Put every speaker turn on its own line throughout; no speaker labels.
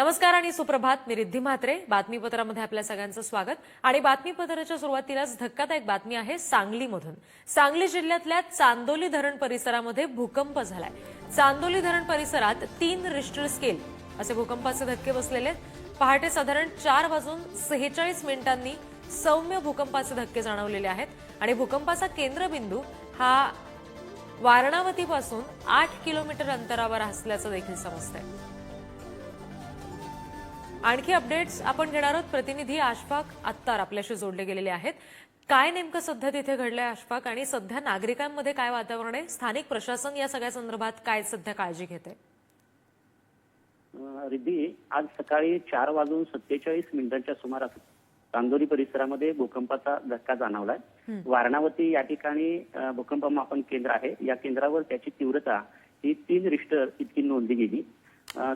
नमस्कार आणि सुप्रभात मी रिद्धी म्हात्रे. बातमीपत्रामध्ये आपल्या सगळ्यांचं स्वागत. आणि बातमीपत्राच्या सुरुवातीलाच धक्कादायक बातमी आहे सांगलीमधून. सांगली जिल्ह्यातल्या चांदोली धरण परिसरामध्ये भूकंप झालाय. चांदोली धरण परिसरात तीन रिस्टर स्केल असे भूकंपाचे धक्के बसलेले आहेत. पहाटे साधारण चार वाजून सेहेचाळीस मिनिटांनी सौम्य भूकंपाचे धक्के जाणवलेले आहेत. आणि भूकंपाचा केंद्रबिंदू हा वारणावतीपासून आठ किलोमीटर अंतरावर असल्याचं देखील समजतंय. आणखी अपडेट्स आपण घेणार आहोत. प्रतिनिधी आशफाक अत्तार आपल्याशी जोडले गेलेले आहेत. काय नेमकं सध्या तिथे घडलंय आशफाक? आणि सध्या नागरिकांमध्ये काय वातावरण आहे? स्थानिक प्रशासन या सगळ्या संदर्भात काय सध्या काळजी घेते
रिद्धी आज सकाळी चार वाजून सत्तेचाळीस मिनिटांच्या सुमारास चांदोली परिसरामध्ये भूकंपाचा धक्का जाणवलाय. वारणावती या ठिकाणी भूकंप मापन केंद्र आहे. या केंद्रावर त्याची तीव्रता ही तीन रिश्टर इतकी नोंदली गेली.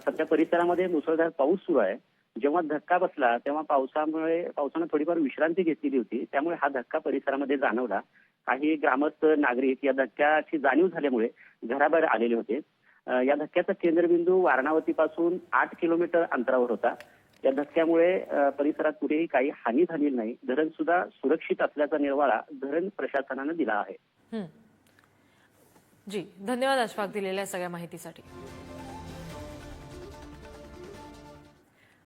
सध्या परिसरामध्ये मुसळधार पाऊस सुरू आहे. जेव्हा धक्का बसला तेव्हा पावसामुळे पावसानं थोडीफार विश्रांती घेतलेली होती. त्यामुळे हा धक्का परिसरामध्ये जाणवला. काही ग्रामस्थ नागरिक या धक्क्याची जाणीव झाल्यामुळे घराबाहेर आलेले होते. या धक्क्याचा केंद्रबिंदू वारणावती पासून आठ किलोमीटर अंतरावर होता. या धक्क्यामुळे परिसरात कुठेही काही हानी झालेली नाही. धरण सुद्धा सुरक्षित असल्याचा निर्वाळा धरण प्रशासनानं दिला आहे.
जी धन्यवाद अशफाक दिलेल्या सगळ्या माहितीसाठी.